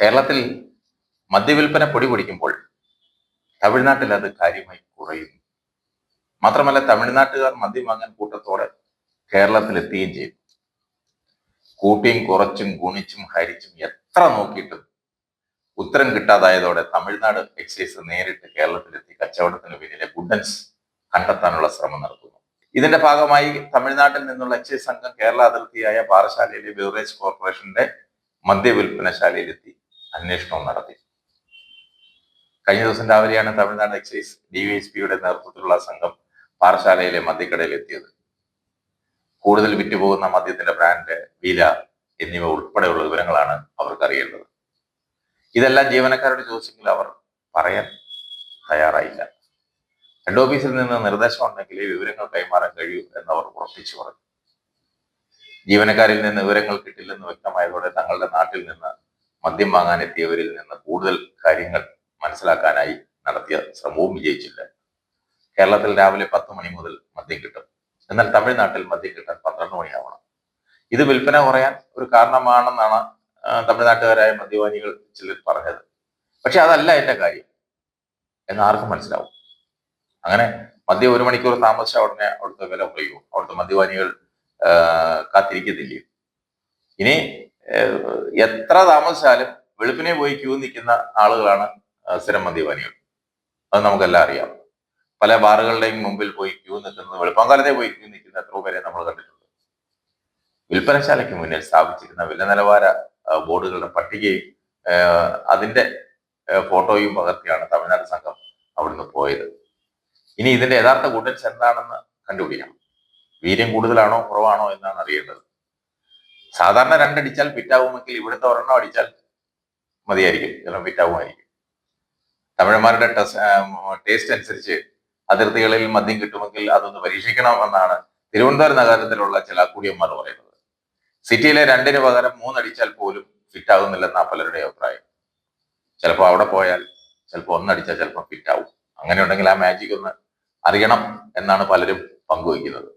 കേരളത്തിൽ മദ്യവിൽപ്പന പൊടി പൊടിക്കുമ്പോൾ തമിഴ്നാട്ടിൽ അത് കാര്യമായി കുറയുന്നു മാത്രമല്ല തമിഴ്നാട്ടുകാർ മദ്യം വാങ്ങാൻ കൂട്ടത്തോടെ കേരളത്തിൽ എത്തുകയും ചെയ്തു കൂട്ടിയും കുറച്ചും ഗുണിച്ചും ഹരിച്ചും എത്ര നോക്കിയിട്ടും ഉത്തരം കിട്ടാതായതോടെ തമിഴ്നാട് എക്സൈസ് നേരിട്ട് കേരളത്തിലെത്തി കച്ചവടത്തിന് പിന്നിലെ ഗുഡൻസ് കണ്ടെത്താനുള്ള ശ്രമം നടത്തുന്നു ഇതിന്റെ ഭാഗമായി തമിഴ്നാട്ടിൽ നിന്നുള്ള എക്സൈസ് സംഘം കേരള അതിർത്തിയായ പാറശാലയിലെ ബിവറേജ് കോർപ്പറേഷന്റെ മദ്യവിൽപ്പനശാലയിലെത്തി അന്വേഷണവും നടത്തി. കഴിഞ്ഞ ദിവസം രാവിലെയാണ് തമിഴ്നാട് എക്സൈസ് ഡിവൈഎസ്പിയുടെ നേതൃത്വത്തിലുള്ള സംഘം പാറശാലയിലെ മദ്യക്കടയിൽ എത്തിയത്. കൂടുതൽ വിറ്റുപോകുന്ന മദ്യത്തിന്റെ ബ്രാൻഡ് വില എന്നിവ ഉൾപ്പെടെയുള്ള വിവരങ്ങളാണ് അവർക്ക് അറിയേണ്ടത്. ഇതെല്ലാം ജീവനക്കാരോട് ചോദിച്ചെങ്കിൽ അവർ പറയാൻ തയ്യാറായില്ല. ഹെഡ് ഓഫീസിൽ നിന്ന് നിർദ്ദേശം ഉണ്ടെങ്കിൽ വിവരങ്ങൾ കൈമാറാൻ കഴിയൂ എന്നവർ ഉറപ്പിച്ചു പറഞ്ഞു. ജീവനക്കാരിൽ നിന്ന് വിവരങ്ങൾ കിട്ടില്ലെന്ന് വ്യക്തമായതോടെ തങ്ങളുടെ നാട്ടിൽ നിന്ന് മദ്യം വാങ്ങാൻ എത്തിയവരിൽ നിന്ന് കൂടുതൽ കാര്യങ്ങൾ മനസ്സിലാക്കാനായി നടത്തിയ ശ്രമവും വിജയിച്ചില്ല. കേരളത്തിൽ രാവിലെ പത്ത് മണി മുതൽ മദ്യം കിട്ടും. എന്നാൽ തമിഴ്നാട്ടിൽ മദ്യം കിട്ടാൻ പന്ത്രണ്ട് മണിയാവണം. ഇത് വിൽപ്പന കുറയാൻ ഒരു കാരണമാണെന്നാണ് തമിഴ്നാട്ടുകാരായ മദ്യപാനികൾ ചിലർ പറഞ്ഞത്. പക്ഷെ അതല്ല എന്റെ കാര്യം. എന്ന് ആർക്കും മനസ്സിലാവും. അങ്ങനെ മദ്യം ഒരു മണിക്കൂർ താമസിച്ച ഉടനെ അവിടുത്തെ വില കുറയുമോ അവിടുത്തെ മദ്യപാനികൾ കാത്തിരിക്കത്തില്ലേ? ഇനി എത്ര താമസിച്ചാലും വെളുപ്പിനെ പോയി ക്യൂ നിൽക്കുന്ന ആളുകളാണ് സ്ഥിരം മദ്യപാനികൾ. അത് നമുക്കെല്ലാം അറിയാം. പല ബാറുകളുടെയും മുമ്പിൽ പോയി ക്യൂ നിൽക്കുന്നത് വെളുപ്പാങ്കാലത്തെ പോയി ക്യൂ നിൽക്കുന്ന എത്രയോ പേരെ നമ്മൾ കണ്ടിട്ടുണ്ട്. വിൽപ്പനശാലയ്ക്ക് മുന്നിൽ സ്ഥാപിച്ചിരുന്ന വില നിലവാര ബോർഡുകളുടെ പട്ടികയും അതിന്റെ ഫോട്ടോയും പകർത്തിയാണ് തമിഴ്നാട് സംഘം അവിടുന്ന് പോയത്. ഇനി ഇതിന്റെ യഥാർത്ഥ ഗുഡൻസ് എന്താണെന്ന് കണ്ടുപിടിക്കണം. വീര്യം കൂടുതലാണോ കുറവാണോ എന്നാണ് അറിയേണ്ടത്. സാധാരണ രണ്ടടിച്ചാൽ ഫിറ്റാവുമെങ്കിൽ ഇവിടുത്തെ ഒരെണ്ണം അടിച്ചാൽ മതിയായിരിക്കും. ചിലപ്പോൾ ഫിറ്റാവുമായിരിക്കും തമിഴന്മാരുടെ ടേസ്റ്റ് അനുസരിച്ച് അതിർത്തികളിൽ മദ്യം കിട്ടുമെങ്കിൽ അതൊന്ന് പരീക്ഷിക്കണമെന്നാണ് തിരുവനന്തപുരം നഗരത്തിലുള്ള ചില കുടിയന്മാർ പറയുന്നത്. സിറ്റിയിലെ രണ്ടിന് പകരം മൂന്നടിച്ചാൽ പോലും ഫിറ്റാകുന്നില്ലെന്നാ പലരുടെ അഭിപ്രായം. ചിലപ്പോൾ അവിടെ പോയാൽ ചിലപ്പോൾ ഒന്നടിച്ചാൽ ചിലപ്പോൾ ഫിറ്റാവും. അങ്ങനെയുണ്ടെങ്കിൽ ആ മാജിക് ഒന്ന് അറിയണം എന്നാണ് പലരും പങ്കുവയ്ക്കുന്നത്